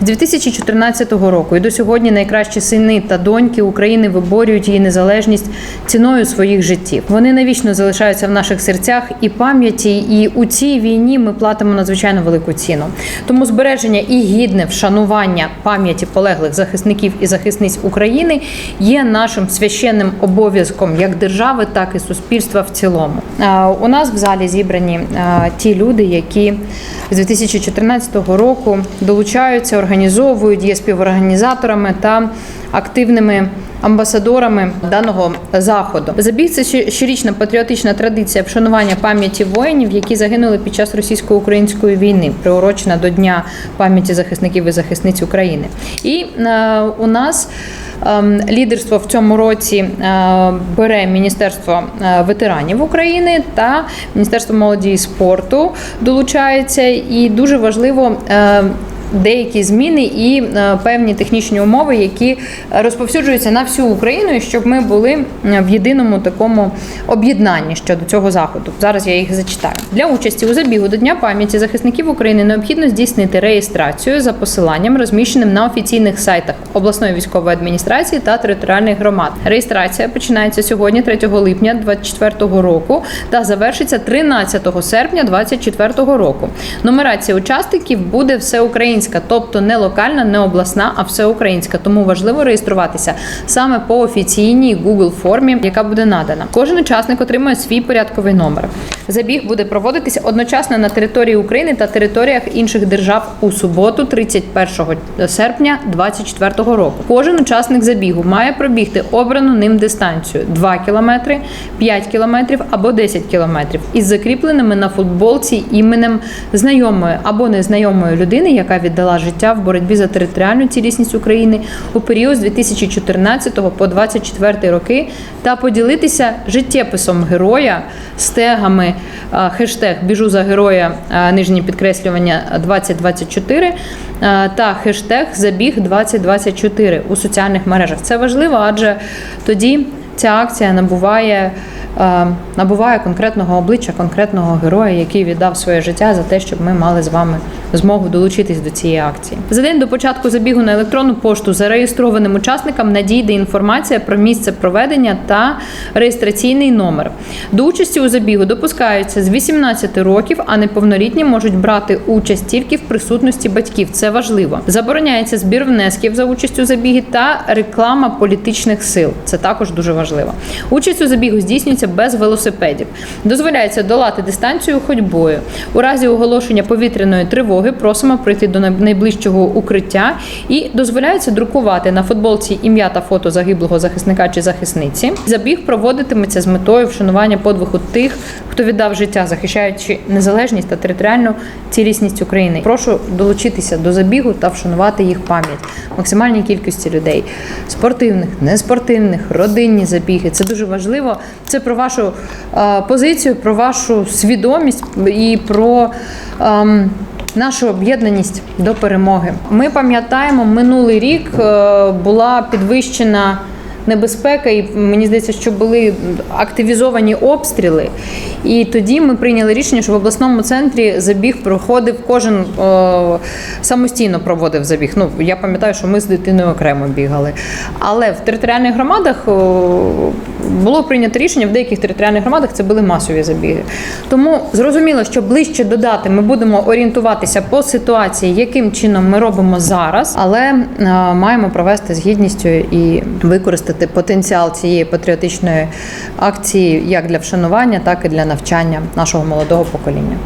З 2014 року і до сьогодні найкращі сини та доньки України виборюють її незалежність ціною своїх життів. Вони навічно залишаються в наших серцях і пам'яті. І у цій війні ми платимо надзвичайно велику ціну. Тому збереження і гідне вшанування пам'яті полеглих захисників і захисниць України є нашим священним обов'язком як держави, так і суспільства в цілому. У нас в залі зібрані ті люди, які з 2014 року долучаються, організовують, є співорганізаторами та активними амбасадорами даного заходу. Забіг це щорічна патріотична традиція вшанування пам'яті воїнів, які загинули під час російсько-української війни, приурочена до Дня пам'яті захисників і захисниць України. І е, у нас ем, лідерство в цьому році е, бере Міністерство е, ветеранів України та Міністерство молоді і спорту долучається, і дуже важливо. Деякі зміни і е, певні технічні умови, які розповсюджуються на всю Україну, щоб ми були в єдиному такому об'єднанні щодо цього заходу. Зараз я їх зачитаю. Для участі у забігу до Дня пам'яті захисників України необхідно здійснити реєстрацію за посиланням, розміщеним на офіційних сайтах обласної військової адміністрації та територіальних громад. Реєстрація починається сьогодні, 3 липня 2024 року, та завершиться 13 серпня 2024 року. Нумерація учасників буде всеукраїнська, тобто не локальна, не обласна, а всеукраїнська. Тому важливо реєструватися саме по офіційній Google формі, яка буде надана. Кожен учасник отримує свій порядковий номер. Забіг буде проводитися одночасно на території України та територіях інших держав у суботу, 31 серпня 2024 року. Кожен учасник забігу має пробігти обрану ним дистанцію 2 км, 5 км або 10 км із закріпленими на футболці іменем знайомої або незнайомої людини, яка віддала життя в боротьбі за територіальну цілісність України у період з 2014 по 2024 роки, та поділитися життєписом героя з тегами е, хештег Біжу за героя е, нижнє підкреслювання 2024 е, та хештег Забіг 2024 у соціальних мережах. Це важливо, адже тоді ця акція набуває. Е, Набуває конкретного обличчя, конкретного героя, який віддав своє життя за те, щоб ми мали з вами змогу долучитись до цієї акції. За день до початку забігу на електронну пошту зареєстрованим учасникам надійде інформація про місце проведення та реєстраційний номер. До участі у забігу допускаються з 18 років, а неповнолітні можуть брати участь тільки в присутності батьків. Це важливо. Забороняється збір внесків за участь у забігі та реклама політичних сил. Це також дуже важливо. Участь у забігу здійснюється без велосипедів. Дозволяється долати дистанцію ходьбою. У разі оголошення повітряної тривоги просимо прийти до найближчого укриття і дозволяється друкувати на футболці ім'я та фото загиблого захисника чи захисниці. Забіг проводитиметься з метою вшанування подвигу тих, хто віддав життя, захищаючи незалежність та територіальну цілісність України. Прошу долучитися до забігу та вшанувати їх пам'ять максимальній кількості людей спортивних, неспортивних, родинні забіги. Це дуже важливо. Це про вашу е, позицію, про вашу свідомість і про. ем, Нашу об'єднаність до перемоги. Ми пам'ятаємо, минулий рік е, була підвищена небезпека, і мені здається, що були активізовані обстріли. І тоді ми прийняли рішення, що в обласному центрі забіг проходив кожен е, самостійно проводив забіг. Ну я пам'ятаю, що ми з дитиною окремо бігали. Але в територіальних громадах е, було прийнято рішення в деяких територіальних громадах це були масові забіги. Тому зрозуміло, що ближче до дати ми будемо орієнтуватися по ситуації, яким чином ми робимо зараз, але е, маємо провести з гідністю і використати потенціал цієї патріотичної акції як для вшанування, так і для навчання нашого молодого покоління.